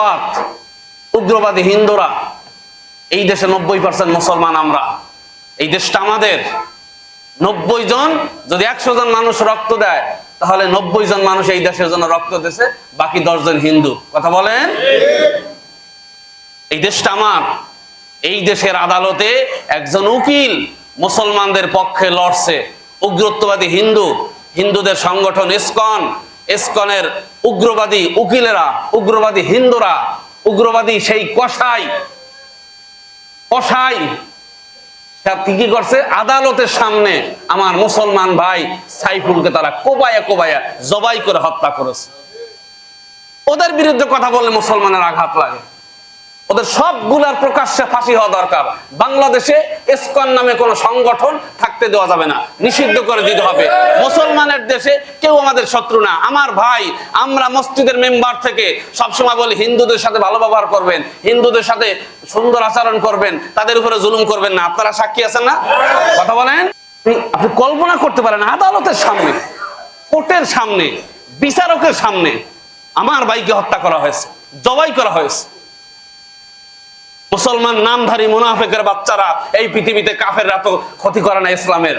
উগ্রবাদ, উগ্রবাদী হিন্দুরা, এই দেশে নব্বই পার্সেন্ট মুসলমান আমরা। এই দেশটা আমাদের। নব্বই জন, যদি একশো জন মানুষ রক্ত দেয়, তাহলে নব্বই জন মানুষ এই দেশের জন্য রক্ত দিয়েছে, বাকি দশ জন হিন্দু। কথা বলেন? এই দেশটা আমার। এই দেশের আদালতে একজন উকিল মুসলমানদের পক্ষে লড়ছে। উগ্রত্ববাদী হিন্দু, হিন্দুদের সংগঠন ইসকন ইসকনের উগ্রবাদী উকিলেরা, উগ্রবাদী হিন্দুরা, উগ্রবাদী সেই কষাই কষাই কি করছে? আদালতের সামনে আমার মুসলমান ভাই সাইফুলকে তারা কোবায়া কোবায়া জবাই করে হত্যা করেছে। ওদের বিরুদ্ধে কথা বললে মুসলমানের আঘাত লাগে। ওদের সবগুলার প্রকাশ্যে ফাঁসি হওয়া দরকার। বাংলাদেশে ইসকন নামে কোনো সংগঠন থাকতে দেওয়া যাবে না। নিষিদ্ধ করে দিতে হবে। মুসলমানের দেশে কেউ আমাদের শত্রু না। আমার ভাই, আমরা মসজিদের মেম্বার থেকে সবসময় বলি, হিন্দুদের সাথে ভালো ব্যবহার করবেন, হিন্দুদের সাথে সুন্দর আচরণ করবেন, তাদের উপরে জুলুম করবেন না। আপনারা সাক্ষী আছেন না? কথা বলেন? আপনি কল্পনা করতে পারেন আদালতের সামনে, কোর্টের সামনে, বিচারকের সামনে আমার ভাইকে হত্যা করা হয়েছে, জবাই করা হয়েছে। মুসলমান নামধারী মুনাফেকের বাচ্চারা এই পৃথিবীতে কাফেররা তো ক্ষতি করে না ইসলামের।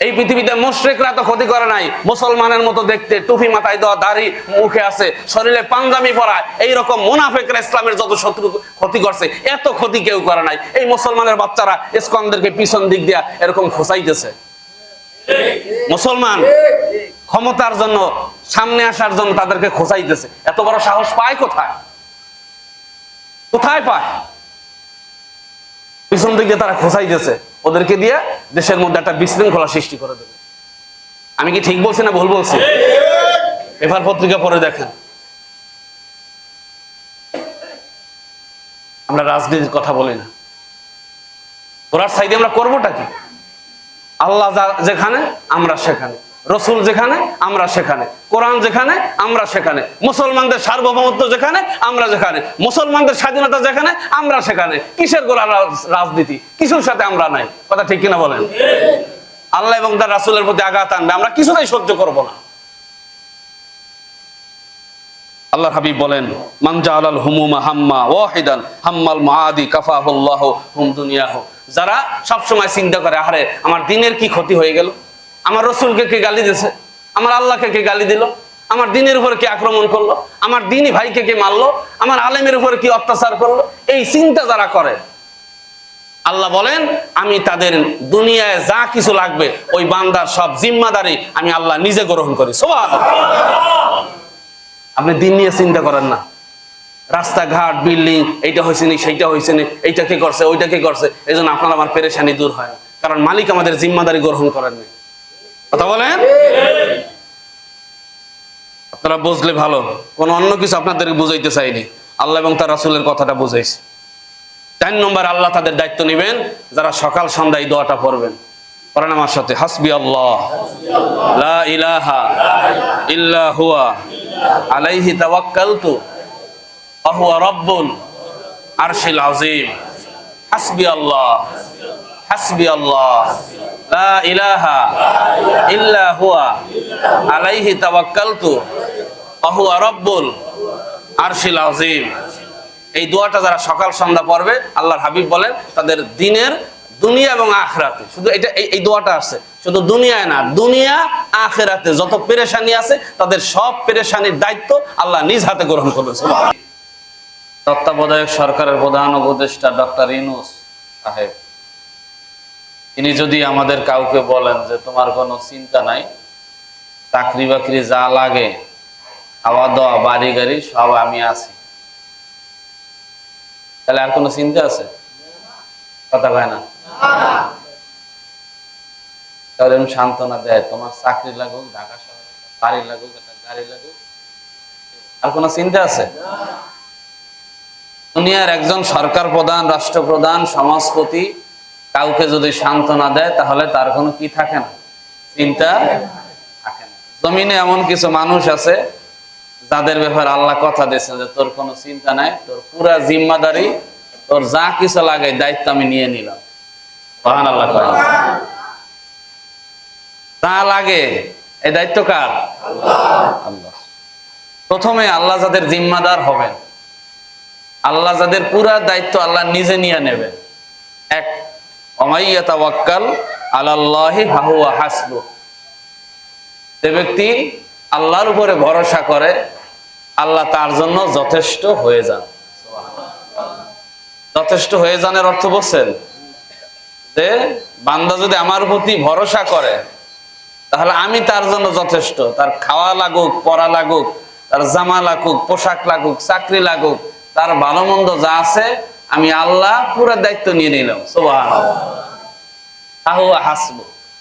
এই পৃথিবীতে মুশরিকরা তো ক্ষতি করে নাই। মুসলমানের মতো দেখতে টুপি মাথায় দেওয়া, দাড়ি মুখে আছে, শরীরে পাঞ্জাবি পরা, এইরকম মুনাফেকরা ইসলামের যত শত্রু ক্ষতি করছে, এত ক্ষতি কেউ করে নাই। এই মুসলমানের বাচ্চারা ইসকনদেরকে পিছন দিক দিয়া এরকম খোঁচাইতেছে। মুসলমান ক্ষমতার জন্য, সামনে আসার জন্য তাদেরকে খোঁচাইতেছে। এত বড় সাহস পায় কোথায়? কোথায় পায়? পিছন দিকে তারা খোঁচাইতেছে ওদেরকে দিয়ে দেশের মধ্যে একটা বিশৃঙ্খলা সৃষ্টি করে দেবে। আমি কি ঠিক বলছি না ভুল বলছি? পেপার পত্রিকা পরে দেখেন। আমরা রাজনীতির কথা বলি না। ওরার সাইডে আমরা করবোটা কি? আল্লাহ যেখানে, আমরা সেখানে। রসুল যেখানে, আমরা সেখানে। কোরআন যেখানে, আমরা সেখানে। মুসলমানদের সার্বভৌমত্ব যেখানে, আমরা যেখানে। মুসলমানদের স্বাধীনতা যেখানে, আমরা সেখানে। কিসের গোলা রাজনীতি? কিছুর সাথে আমরা নাই। কথা ঠিক কিনা বলেন? আল্লাহ এবং তার রাসুলের প্রতি আঘাত আনবে। আমরা কিছুটাই সহ্য করব না। আল্লাহ হাবিব বলেন মানজা আলাল হুমুমা হাম্মা ওয়াহিদান, হাম্মাল মাআদি কাফাহুল্লাহ হুম দুনিয়াহ। যারা সবসময় চিন্তা করে আরে আমার দিনের কি ক্ষতি হয়ে গেল? আমার রসুলকে কে গালি দিয়েছে? আমার আল্লাহকে কে গালি দিল? আমার দিনের উপরে কে আক্রমণ করল? আমার দিনই ভাইকে কে মারলো? আমার আলেমের উপরে কি অত্যাচার করল? এই চিন্তা যারা করে, আল্লাহ বলেন, আমি তাদের দুনিয়ায় যা কিছু লাগবে, ওই বান্দার সব জিম্মাদারি আমি আল্লাহ নিজে গ্রহণ করি। সোভা আপনি দিন নিয়ে চিন্তা করেন না। রাস্তাঘাট, বিল্ডিং, এইটা হয়েছে নি, সেইটা হয়েছে নি, এইটা কে করছে, ওইটা কে করছে এই জন্য আপনার আমার পেরেশানি দূর হয় কারণ মালিক আমাদের জিম্মাদারি গ্রহণ করেননি। কথা বলেন? আপনারা বুঝলে ভালো। কোন অন্য কিছু আপনাদেরকে বুঝাইতে চাইনি। আল্লাহ এবং তার রাসুলের কথাটা বুঝাইছে। তিন নম্বর, আল্লাহ তাদের দায়িত্ব নেবেন, যারা সকাল সন্ধ্যায় দোয়াটা পড়বেন। পড়েন আমার সাথে, হাসবি আল্লাহ। লা ইলাহা ইল্লা হুয়া, আলাইহি তাওয়াক্কালতু, আহুয়া রব্বুন আরশিল আজিম হাসবি আল্লাহ হাসবি আল্লাহ। লা আল্লাহর হাবিব বলেন, তাদের দিনের দুনিয়া এবং আখরাতে। শুধু এটা, এই দোয়াটা আসছে। শুধু দুনিয়ায় না, দুনিয়া, আখেরাতে যত পেরেশানি আছে, তাদের সব পেরেশানির দায়িত্ব আল্লাহ নিজ হাতে গ্রহণ করবে তত্ত্বাবধায়ক সরকারের প্রধান উপদেষ্টা ডক্টর ইনুস সাহেব। তিনি যদি আমাদের কাউকে বলেন যে তোমার কোনো চিন্তা নাই চাকরি বাকরি যা লাগে খাওয়া দাওয়া বাড়ি গাড়ি সব আমি আছি। তাহলে আর কোনো চিন্তা আছে? কথা কয় না? তাহলে এরকম সান্ত্বনা দেয় তোমার চাকরি লাগুক, ঢাকা শহরে বাড়ি লাগুক, একটা গাড়ি লাগুক, আর কোনো চিন্তা আছে? দুনিয়ার একজন সরকার প্রধান, রাষ্ট্রপ্রধান, সমাজপতি কাউকে যদি সান্ত্বনা দেয় তাহলে তার কোনো কি থাকে না? চিন্তা থাকে না। জমিনে এমন কিছু মানুষ আছে যাদের ব্যাপারে আল্লাহ কথা দিয়েছেন যে তোর কোনো চিন্তা নাই তোর পুরা জিম্মাদারি তোর যা কিছু লাগে দায়িত্ব আমি নিয়ে নিলাম। মহান আল্লাহ। যা লাগে এই দায়িত্ব কার? আল্লাহ। প্রথমে আল্লাহ যাদের জিম্মাদার হবেন আল্লাহ যাদের পুরা দায়িত্ব আল্লাহ নিজে নিয়ে নেবেন। এক যে ব্যক্তি আল্লাহর উপরে ভরসা করে, আল্লাহ তার জন্য যথেষ্ট হয়ে যান। যথেষ্ট হয়ে যানের অর্থ বলছেন যে, বান্দা যদি আমার প্রতি ভরসা করে, তাহলে আমি তার জন্য যথেষ্ট। তার খাওয়া লাগুক, পড়া লাগুক, তার জামা লাগুক, পোশাক লাগুক, চাকরি লাগুক, তার ভালো মন্দ যা আছে আমি আল্লাহ পুরো দায়িত্ব নিয়ে নিলাম সোবাহ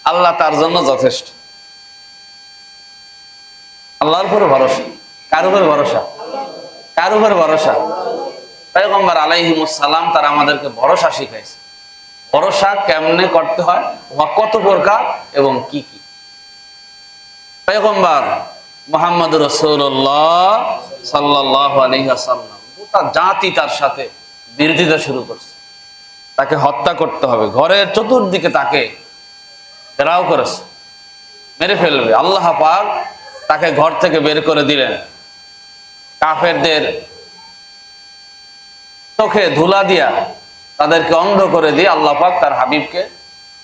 আল্লাহ তার জন্য যথেষ্ট। আল্লাহর উপরে ভরসা। কার উপরে ভরসা? কার উপরে ভরসা? পয়গম্বর আলাইহিমুসালাম তারা আমাদেরকে ভরসা শিখাইছে। ভরসা কেমনে করতে হয়? বা কত প্রকার এবং কি কি? পয়গম্বর মোহাম্মদ রসুল্লাহ সাল্লাহ আলহিহাসাল্লাম গোটা জাতি তার সাথে বিরোধিতা শুরু করছে। তাকে হত্যা করতে হবে। ঘরের চতুর্দিকে তাকে ঘেরাও করেছে। মেরে ফেলবে। আল্লাহ পাক তাকে ঘর থেকে বের করে দিলেন। কাফেরদের চোখে ধুলা দিয়া তাদেরকে অন্ধ করে দিয়ে আল্লাহ পাক তার হাবিবকে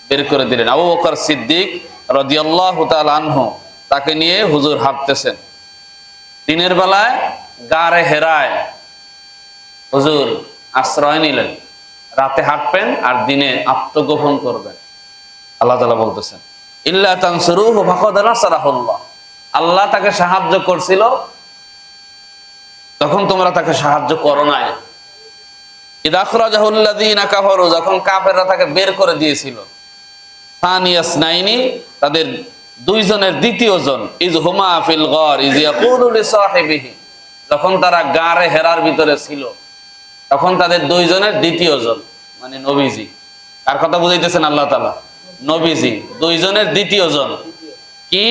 বের করে দিলেন। আবু বকর সিদ্দিক রদিয়াল্লাহ আনহু তাকে নিয়ে হুজুর হাঁটতেছেন। দিনের বেলায় গাড়ে হেরায়। হুজুর আশ্রয় নিলেন। রাতে হাঁটবেন আর দিনে আত্মগোপন করবেন। আল্লাহ তালা বলতেছেন, ইল্লা তানসুরুহু ফাকাদ নাসারাহুল্লাহ। আল্লাহ তাকে সাহায্য করছিল, তখন তোমরা তাকে সাহায্য করো নাই। যখন কাফেররা তাকে বের করে দিয়েছিল। তাদের দুইজনের দ্বিতীয় জন, ইজ হুমা ফিল গর, ইজ ইয়াকুলু যখন তারা গারে হেরার ভিতরে ছিল তখন তাদের দুইজনের দ্বিতীয় জন মানে নবীজি। কার কথা বুঝাইতেছেন আল্লাহ তালা নবীজি, দুইজনের দ্বিতীয় জন। কি?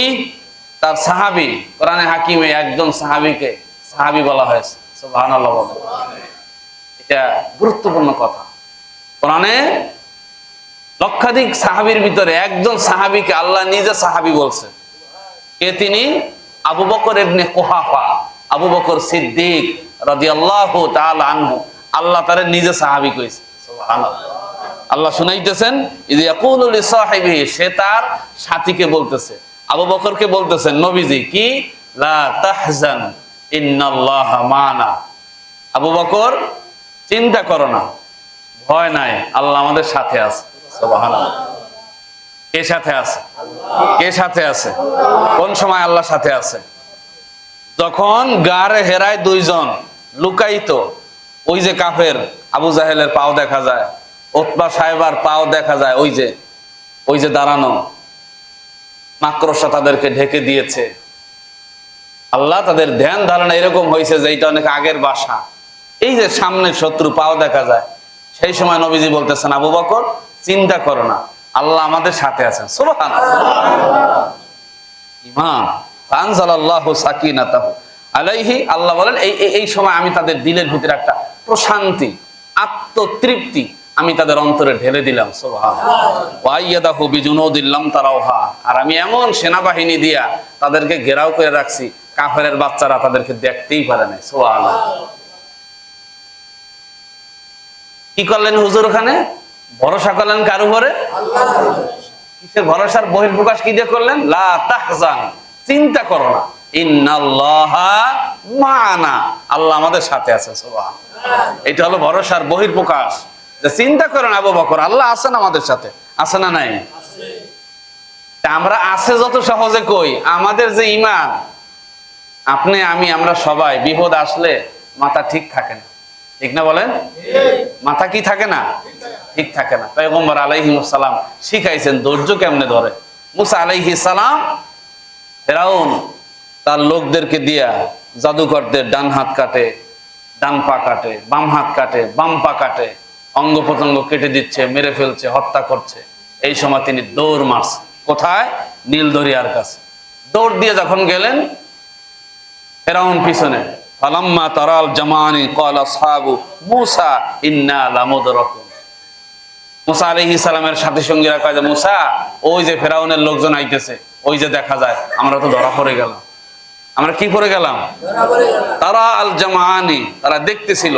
তার সাহাবি, কোরআনে হাকিমে একজন সাহাবিকে সাহাবি বলা হয়েছে। এটা গুরুত্বপূর্ণ কথা। কোরআনে লক্ষাধিক সাহাবির ভিতরে একজন সাহাবিকে আল্লাহ নিজে সাহাবী বলছে। কে তিনি? আবু বকর ইবনে কুহাফা, আবু বকর সিদ্দিক রাদিয়াল্লাহু তাআলা আনহু। আল্লাহ তারে নিজে সাহাবী কইছে। আল্লাহ শুনাইতেছেন সে তার সাথীকে বলতেছে। আবু বকরকে বলতেছেন, নবীজি, কি? তাহজান মানা। আবু বকর, চিন্তা করো না, ভয় নাই, আল্লাহ আমাদের সাথে আছে। কে সাথে আছে? কে সাথে আছে? কোন সময় আল্লাহ সাথে আছে? যখন গারে হেরায় দুইজন লুকাইত ওই যে কাফের, আবু জাহেলের পাও দেখা যায়, ওতবা সাহেবার পাও দেখা যায়, ওই যে ওই যে দাঁড়ানো। মাকড়সা তাদেরকে ঢেকে দিয়েছে। আল্লাহ তাদের ধ্যান ধারণা এরকম হয়েছে যে এইটা অনেক আগের বাসা। এই যে সামনে শত্রু পাও দেখা যায়। সেই সময় নবীজি বলতেছেন, আবু বকর, চিন্তা করো না, আল্লাহ আমাদের সাথে আছেন। সুবহান ইমান আনজালাল্লাহু সাকিনাতাহু। আলাইহি আল্লাহ বলেন এই- এই সময় আমি তাদের দিলের ভিতরে একটা প্রশান্তি, আত্মতৃপ্তি আমি তাদের অন্তরে ঢেলে দিলাম বিজুনুদিল্লাম তারাওহা আর আমি এমন সেনাবাহিনী দিয়া তাদেরকে ঘেরাও করে রাখছি, কাফেরের বাচ্চারা তাদেরকে দেখতেই পারে না সুবহান কি করলেন হুজুর ওখানে? ভরসা করলেন কার উপরে? কিসের ভরসার বহির্প্রকাশ কি দিয়ে করলেন? লা তাহজান, চিন্তা করো না। ইন্নাল্লাহা মানা আল্লাহ আমাদের সাথে আছে সুবহান। এটা হলো ভরসার বহির্প্রকাশ। যে চিন্তা করেন আবু বকর, আল্লাহ আছেন আমাদের সাথে। আছে না নাই? আমরা আছে যত সহজে কই। আমাদের যে ইমান আপনি, আমি, আমরা সবাই, বিপদ আসলে মাথা ঠিক থাকে না। ঠিক না বলেন? মাথা কি থাকে না? ঠিক থাকে না। পয়গম্বর আলাইহিমুসালাম শিখাইছেন, ধৈর্য কেমনে ধরে? মুসা আলাইহি সালাম, ফেরাউন তার লোকদেরকে দিয়া জাদুকরদের ডান হাত কাটে, ডান পা কাটে, বাম হাত কাটে, বাম পা কাটে অঙ্গ প্রত্যঙ্গ কেটে দিচ্ছে, মেরে ফেলছে, হত্যা করছে। এই সময় তিনি দৌড় মারছে কোথায়? নীল দরিয়ার কাছে। দৌড় দিয়ে যখন গেলেন, ফেরাউন পিছনে, ফালাম্মা তারাল জামানি ক্বালা আসহাবু মূসা ইন্না লামুদরাকুন। মুসা আলাইহিস সালামের সাথে সঙ্গীরা কয় যে, মুসা, ওই যে ফেরাউনের লোকজন আইতেছে, ওই যে দেখা যায়, আমরা তো ধরা পড়ে গেলাম। আমরা কি পড়ে গেলাম? তারা আল জামানি তারা দেখতেছিল।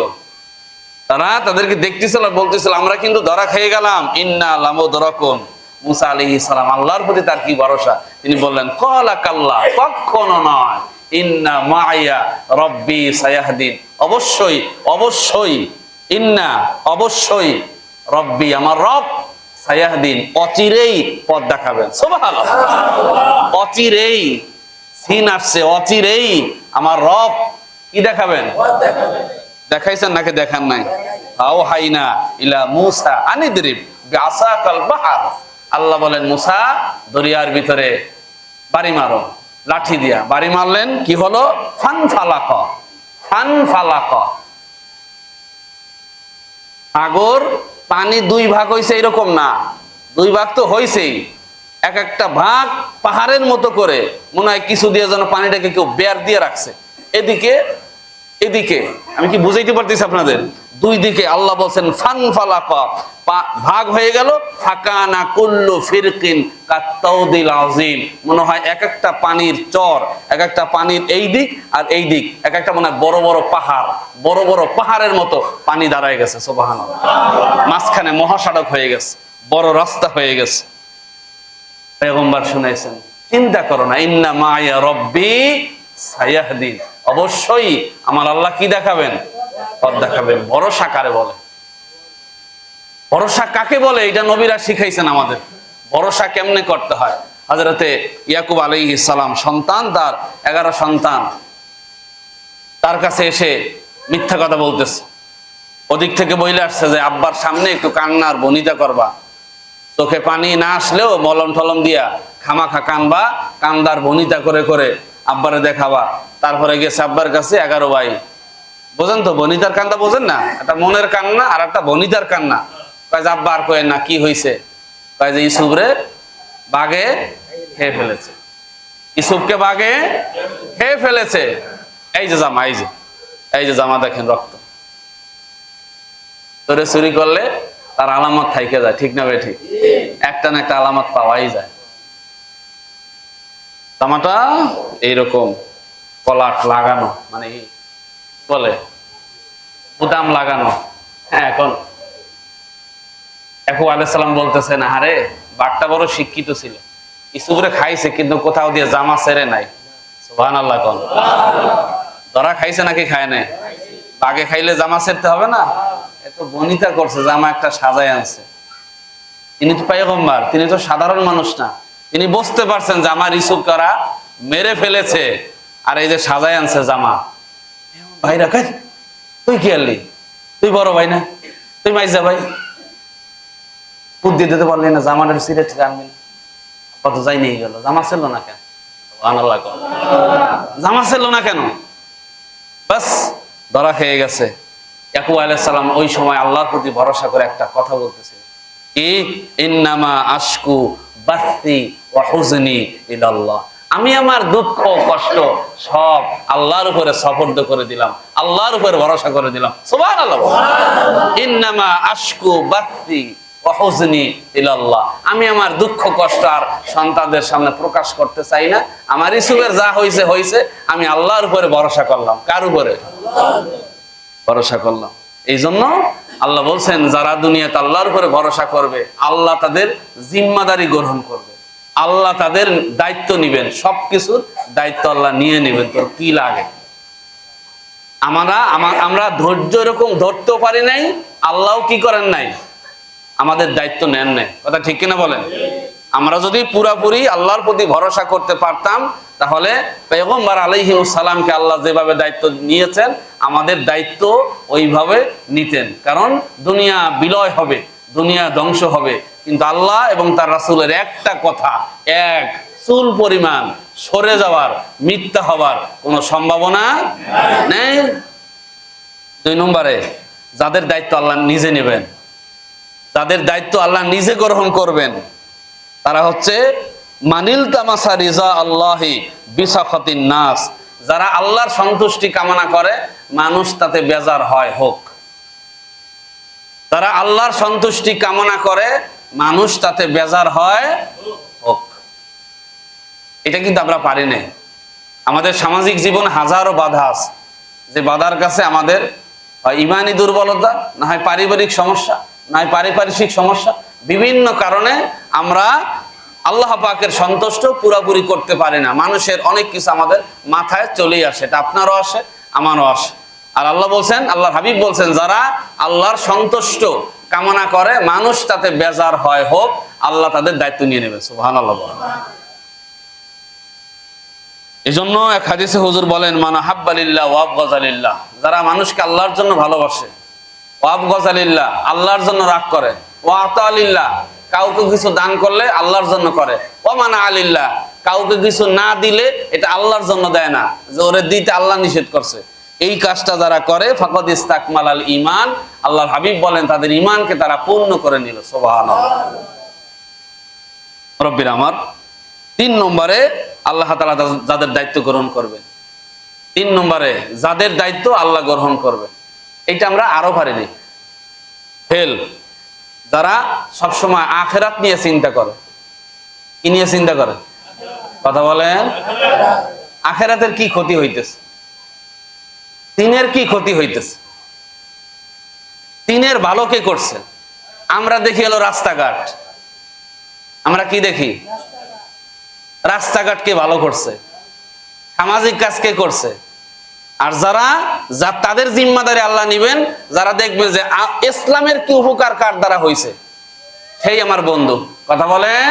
তারা তাদেরকে দেখতেছিল, বলতেছিল, আমরা কিন্তু ধরা খেয়ে গেলাম। ইন্না লামো দরকুন মুসা আলী সালাম আল্লাহর প্রতি তার কি ভরসা? তিনি বললেন, কলা কাল্লা, কখনো নয়। ইন্না মাইয়া রব্বি সায়াহদিন। অবশ্যই অবশ্যই, ইন্না, অবশ্যই, রব্বি আমার রব সায়াহদিন, অচিরেই পথ দেখাবেন। সুবহানাল্লাহ। অচিরেই। সিন আসছে অচিরেই আমার রব কি দেখাবেন? দেখাইছেন নাকি দেখান নাই? আও হাইনা ইলা মুসা আনিদ্রিব বিআসাকাল বাহার। আল্লাহ বলেন, মুসা, দরিয়ার ভিতরে বাড়ি মারো, লাঠি দিয়া। বাড়ি মারলেন, কি হলো? ফান ফালাক ফান ফালাক। সাগর পানি দুই ভাগ হইছে এরকম না, দুই ভাগ তো হইছেই। এক একটা ভাগ পাহাড়ের মতো করে মনে হয় কিছু দিয়ে যেন পানিটাকে কেউ বেয়ার দিয়ে রাখছে। এদিকে এদিকে, আমি কি বুঝাইতে পারতেছি আপনাদের? দুই দিকে আল্লাহ বলছেন ফান ফালাকা ভাগ হয়ে গেল, ফাকানা কুল্লু ফিরকিন কাত্তাউদিল আজিম মনে হয় এক একটা পানির চর, এক একটা পানির এই দিক আর এই দিক। এক একটা মনে হয় বড় বড় পাহাড়, বড় বড় পাহাড়ের মতো পানি দাঁড়ায় গেছে সোবাহান মাঝখানে মহাসড়ক হয়ে গেছে, বড় রাস্তা হয়ে গেছে। পেগম্বার শুনাইছেন চিন্তা করো না, ইন্না মায়া রব্বি সায়াহদিন। অবশ্যই আমার আল্লাহ কি দেখাবেন? পথ দেখাবেন। ভরসা কারে বলে? ভরসা কাকে বলে? এটা নবীরা শিখাইছেন আমাদের। ভরসা কেমনে করতে হয়? হাজরতে ইয়াকুব আলী সালাম, সন্তান তার, এগারো সন্তান। তার কাছে এসে মিথ্যা কথা বলতেছে। ওদিক থেকে বইলে আসছে যে, আব্বার সামনে একটু কান্নার বনিতা করবা। চোখে পানি না আসলেও মলম টলম দিয়া খামাখা কানবা, কান্দার বনিতা করে করে আব্বারে দেখাবা। তারপরে গেছে আব্বার কাছে এগারো ভাই। বোঝেন তো, বনিতার কান্দা বোঝেন না? একটা মনের কান্না আর একটা বনিতার কান্না। কয় যে আব্বা আর কয়েন না, কি হয়েছে কয় যে ইসুবরে বাঘে খেয়ে ফেলেছে। ইসুবকে বাঘে খেয়ে ফেলেছে। এই যে জামা, এই যে এই যে জামা দেখেন রক্ত। তোরে চুরি করলে তার আলামত থাইকে যায়, ঠিক না বে ঠিক? একটা না একটা আলামত পাওয়াই যায়। জামাটা এইরকম কলাট লাগানো মানে বলে? বুদাম লাগানো। হ্যাঁ এখন একু আলাইসাল্লাম বলতেছেন আরে, বাঘটা বড় শিক্ষিত ছিল। ইসুবরে খাইছে, কিন্তু কোথাও দিয়ে জামা সেরে নাই। সুবহান আল্লাহ কন। ধরা খাইছে নাকি খায় নাই? বাঘে খাইলে জামা সেরতে হবে না? এত বনিতা করছে, জামা একটা সাজায় আনছে। তিনি তো পাইগম্বার তিনি তো সাধারণ মানুষ না। তিনি বুঝতে পারছেন যে আমার ইসুক করা মেরে ফেলেছে, আর এই যে সাজায় আনছে জামা। ভাইরা কাই তুই কি আনলি? তুই বড় ভাই না? তুই মাইজা ভাই? বুদ্ধি দিতে পারলি না, জামাটার সিরেট আনবি না। কত যাই নিয়ে গেল। জামা ছিল না কেন? জামা ছিল না কেন? বাস, ধরা খেয়ে গেছে। ইয়াকুব আলাইহিস ওই সময় আল্লাহর প্রতি ভরসা করে একটা কথা বলতেছে। কি? ইন্নামা আশকু বাস্তি ওয়া ইলাল্লাহ। আমি আমার দুঃখ কষ্ট সব আল্লাহর উপরে সফর্দ করে দিলাম আল্লাহর উপরে ভরসা করে দিলাম। সুবহানাল্লাহ। ইন্নামা আশকু বাস্তি ইলাল্লাহ। আমি আমার দুঃখ কষ্ট আর সন্তানদের সামনে প্রকাশ করতে চাই না। আমার ইসুবের যা হইছে হইছে। আমি আল্লাহর উপরে ভরসা করলাম। কার উপরে। ভরসা করলাম। এই জন্য আল্লাহ বলছেন, যারা দুনিয়াতে আল্লাহর উপরে ভরসা করবে, আল্লাহ তাদের জিম্মাদারি গ্রহণ করবে। আল্লাহ তাদের দায়িত্ব নিবেন, সবকিছুর দায়িত্ব আল্লাহ নিয়ে নেবেন। তোর কি লাগে? আমরা, আমা- আমরা ধৈর্য এরকম ধরতেও পারি নাই, আল্লাহও কি করেন নাই? আমাদের দায়িত্ব নেন নাই। কথা ঠিক কিনা বলেন? আমরা যদি পুরাপুরি আল্লাহর প্রতি ভরসা করতে পারতাম, তাহলে পেগম্বার আলাইহি সালামকে আল্লাহ যেভাবে দায়িত্ব নিয়েছেন, আমাদের দায়িত্ব ওইভাবে নিতেন। কারণ দুনিয়া বিলয় হবে, দুনিয়া ধ্বংস হবে। কিন্তু আল্লাহ এবং তার রাসুলের একটা কথা, এক, চুল পরিমাণ, সরে যাওয়ার, মিথ্যা হবার কোনো সম্ভাবনা নেই? দুই নম্বরে, যাদের দায়িত্ব আল্লাহ নিজে নেবেন তাদের দায়িত্ব আল্লাহ নিজে গ্রহণ করবেন তারা হচ্ছে, মানিল তামাসা রিজা আল্লাহি বিসাখতিন নাস। যারা আল্লাহর সন্তুষ্টি কামনা করে, মানুষ তাতে বেজার হয়, হোক। তারা আল্লাহর সন্তুষ্টি কামনা করে, মানুষ তাতে বেজার হয়, হোক। এটা কিন্তু আমরা পারি না আমাদের সামাজিক জীবন হাজারো বাধা আছে। যে বাধার কাছে আমাদের হয় ইমানি দুর্বলতা, না হয় পারিবারিক সমস্যা, না হয় পারিপার্শ্বিক সমস্যা। বিভিন্ন কারণে আমরা আল্লাহ পাকের সন্তুষ্ট পুরাপুরি করতে পারি না। মানুষের অনেক কিছু আমাদের মাথায় চলেই আসে। এটা আপনারও আসে, আমারও আসে। আর আল্লাহ বলছেন, আল্লাহর হাবিব বলছেন, যারা আল্লাহর সন্তুষ্ট কামনা করে, মানুষ তাতে বেজার হয়, হোক, আল্লাহ তাদের দায়িত্ব নিয়ে নেবে। সুহান আল্লাহ এই জন্য এক হাদিসে হুজুর বলেন, মানা হাব্বালিল্লাহ ওয়াব গজালিল্লাহ যারা মানুষকে আল্লাহর জন্য ভালোবাসে ওয়াব গজালিল্লাহ আল্লাহর জন্য রাগ করে ও আতালিল্লাহ কাউকে কিছু দান করলে আল্লাহর জন্য করে। ও মানা আলিল্লাহ, কাউকে কিছু না দিলে এটা আল্লাহর জন্য দেয় না, যে ওরে দিতে আল্লাহ নিষেধ করছে। এই কাজটা যারা করে, ফাকদ ইস্তাকমাল আল ইমান আল্লাহর হাবিব বলেন, তাদের ইমানকে তারা পূর্ণ করে নিল সোবাহান রব্বির আমার, তিন নম্বরে আল্লাহ তালা যাদের দায়িত্ব গ্রহণ করবেন। তিন নম্বরে যাদের দায়িত্ব আল্লাহ গ্রহণ করবে এটা আমরা আরও পারিনি। ফেল যারা সবসময় আখেরাত নিয়ে চিন্তা করে। কি নিয়ে চিন্তা করে? কথা বলেন। আখেরাতের কি ক্ষতি হইতেছে? তিনের কি ক্ষতি হইতেছে? তিনের ভালো কে করছে? আমরা দেখি এলো রাস্তাঘাট। আমরা কি দেখি? রাস্তাঘাট কে ভালো করছে? সামাজিক কাজ কে করছে? আর যারা, যা তাদের জিম্মাদারি আল্লাহ নিবেন, যারা দেখবেন যে ইসলামের কি উপকার কার দ্বারা হয়েছে সেই আমার বন্ধু। কথা বলেন?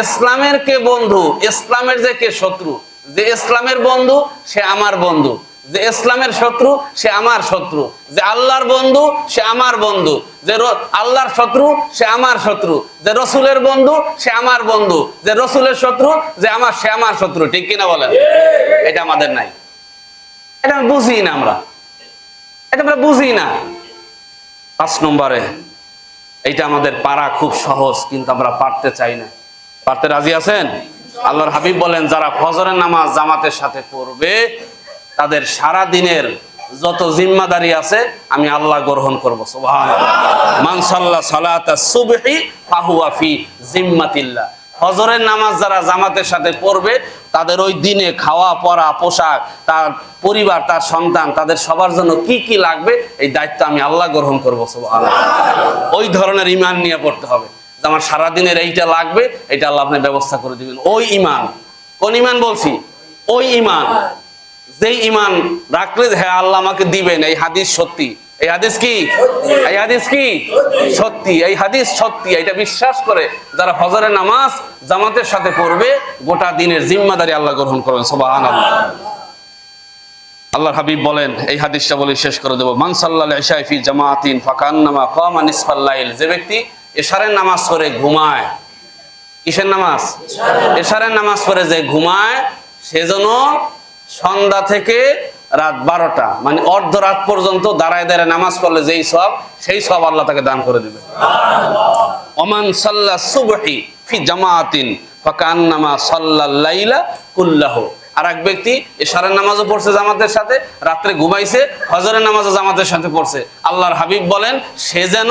ইসলামের কে বন্ধু? ইসলামের যে কে শত্রু? যে ইসলামের বন্ধু, সে আমার বন্ধু। যে ইসলামের শত্রু, সে আমার শত্রু। যে আল্লাহর বন্ধু, সে আমার বন্ধু। যে আল্লাহর শত্রু, সে আমার শত্রু। যে রসুলের বন্ধু, সে আমার বন্ধু। যে রসুলের শত্রু, যে আমার, সে আমার শত্রু। ঠিক কিনা বলেন? এটা আমাদের নাই। এটা বুঝি না আমরা। এটা আমরা বুঝি না। পাঁচ নম্বরে, এইটা আমাদের পারা খুব সহজ, কিন্তু আমরা পারতে চাই না। পারতে রাজি আছেন? আল্লাহর হাবিব বলেন, যারা ফজরের নামাজ জামাতের সাথে পড়বে, তাদের সারা দিনের যত জিম্মাদারি আছে, আমি আল্লাহ গ্রহণ করব, সুবহানাল্লাহ। মান সাল্লা সালাতা সুবহি, ফাহুয়া জিম্মাতিল্লাহ। ফজরের নামাজ যারা জামাতের সাথে পড়বে, তাদের ওই দিনে খাওয়া পরা পোশাক, তার পরিবার, তার সন্তান, তাদের সবার জন্য কি কি লাগবে, এই দায়িত্ব আমি আল্লাহ গ্রহণ করব ওই ধরনের ইমান নিয়ে পড়তে হবে। আমার সারাদিনের এইটা লাগবে এটা আল্লাহ আপনি ব্যবস্থা করে দিবেন। ওই ইমান কোন ইমান বলছি? ওই ইমান যেই ইমান রাখলে হ্যাঁ আল্লাহ আমাকে দিবেন, এই হাদিস সত্যি। এই হাদিস কি? এই হাদিস কি? সত্যি। এই হাদিস সত্যি। এটা বিশ্বাস করে যারা ফজরের নামাজ জামাতের সাথে পড়বে গোটা দিনের জিম্মাদারি আল্লাহ গ্রহণ করবেন। সুবহান আল্লাহর হাবিব বলেন এই হাদিসটা বলে শেষ করে দেবো। মানসাল্লাহ ইশাইফি জামাতিন ফাকান্নামা কামা নিসফাল্লাইল যে ব্যক্তি এশারের নামাজ পড়ে ঘুমায়। কিসের নামাজ? এশারের নামাজ। পড়ে যে ঘুমায় সেজন্য সন্ধ্যা থেকে রাত বারোটা। মানে অর্ধ রাত পর্যন্ত দাঁড়ায় দাঁড়ায় নামাজ পড়লে যেই সব, সেই সব আল্লাহ তাকে দান করে দিবে। ওমান সাল্লা সুবহি ফি জামাতিন ফাকান্নামা সাল্লা লাইলা কুল্লাহু। আর এক ব্যক্তি এশারের নামাজও পড়ছে জামাতের সাথে, রাত্রে ঘুমাইছে, হজরের নামাজও জামাতের সাথে পড়ছে। আল্লাহর হাবিব বলেন, সে যেন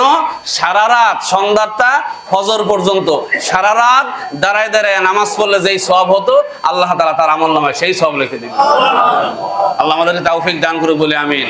সারা রাত সন্ধ্যাটা ফজর পর্যন্ত, সারা রাত দাঁড়ায় দাঁড়ায় নামাজ পড়লে যেই সব হতো, আল্লাহ তালা তার আমল নামায় সেই সব লিখে দিবে। আল্লাহ আমাদের তাওফিক দান করে বলে আমিন।